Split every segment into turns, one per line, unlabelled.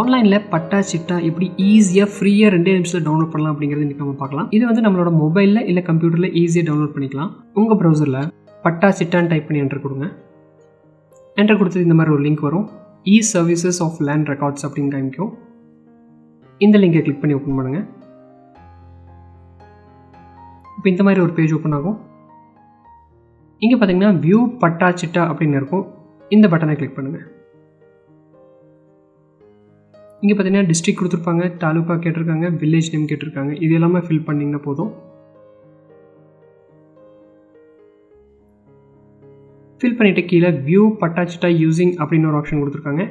ஆன்லைனில் பட்டா சிட்டா எப்படி ஈஸியாக ஃப்ரீயாக ரெண்டே நிமிஷத்தில் டவுன்லோட் பண்ணலாம் அப்படிங்கிறது இன்றைக்கி நம்ம பார்க்கலாம். இது வந்து நம்மளோட மொபைலில் இல்லை கம்ப்யூட்டரில் ஈஸியாக டவுன்லோட் பண்ணிக்கலாம். உங்கள் ப்ரௌசரில் பட்டா சிட்டான்னு டைப் பண்ணி என்டர் கொடுங்க. என்டர் கொடுத்தது இந்த மாதிரி ஒரு லிங்க் வரும். E services of land records அப்படின்னு காமிக்கும். இந்த லிங்கை கிளிக் பண்ணி ஓப்பன் பண்ணுங்கள் இப்போ இந்த மாதிரி ஒரு பேஜ் ஓப்பன் ஆகும். இங்கே பார்த்தீங்கன்னா வியூ பட்டா சிட்டா அப்படின்னு இருக்கும். இந்த பட்டனை கிளிக் பண்ணுங்கள் இங்கே பார்த்தீங்கன்னா டிஸ்ட்ரிக் கொடுத்துருப்பாங்க தாலுக்கா கேட்டிருக்காங்க வில்லேஜ் நேம் கேட்டிருக்காங்க. இது எல்லாமே ஃபில் பண்ணிங்கன்னா போதும். ஃபில் பண்ணிவிட்டு கீழே வியூ பட்டா சிட்டா யூசிங் அப்படின்னு ஒரு ஆப்ஷன் கொடுத்துருக்காங்க.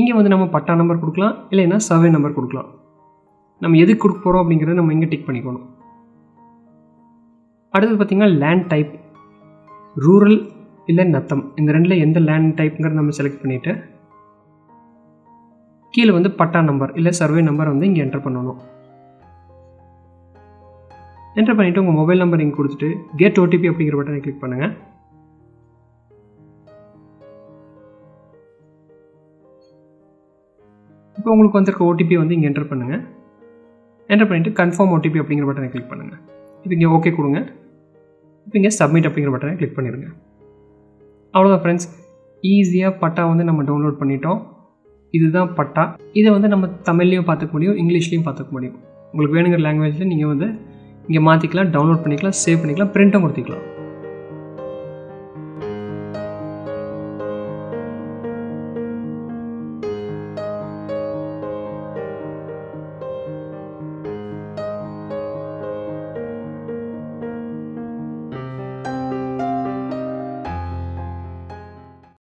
இங்கே வந்து நம்ம பட்டா நம்பர் கொடுக்கலாம் இல்லைன்னா சர்வே நம்பர் கொடுக்கலாம். நம்ம எதுக்கு கொடுக்க போகிறோம் அப்படிங்கிறத நம்ம இங்கே டிக் பண்ணிக்கணும். அடுத்தது பார்த்திங்கன்னா லேண்ட் டைப் ரூரல் இல்லை நத்தம். இந்த ரெண்டில் எந்த லேண்ட் டைப்புங்கிறத நம்ம செலக்ட் பண்ணிவிட்டு கீழே வந்து பட்டா நம்பர் இல்லை சர்வே நம்பர் வந்து இங்கே என்டர் பண்ணணும். என்டர் பண்ணிவிட்டு உங்கள் மொபைல் நம்பர் இங்கே கொடுத்துட்டு கெட் ஓடிபி அப்படிங்கிற பட்டனை கிளிக் பண்ணுங்கள் இப்போ உங்களுக்கு வந்திருக்க ஓடிபி வந்து இங்கே என்டர் பண்ணுங்கள் என்டர் பண்ணிவிட்டு கன்ஃபார்ம் ஓடிபி அப்படிங்கிற பட்டனை கிளிக் பண்ணுங்கள் இப்போ இங்கே ஓகே கொடுங்க. இப்போ இங்கே சப்மிட் அப்படிங்கிற பட்டனை கிளிக் பண்ணிடுங்க அவ்வளோதான் ஃப்ரெண்ட்ஸ் ஈஸியாக பட்டா வந்து நம்ம டவுன்லோட் பண்ணிட்டோம். இதுதான் பட்டா. இதை வந்து நம்ம தமிழ்லையும் பார்த்துக்க முடியும் இங்கிலீஷ்லேயும் பார்த்துக்க முடியும். உங்களுக்கு வேணுங்கிற லாங்குவேஜில் நீங்கள் வந்து இங்கே மாற்றிக்கலாம் டவுன்லோட் பண்ணிக்கலாம் சேவ் பண்ணிக்கலாம் பிரிண்ட்டும் கொடுத்துக்கலாம்.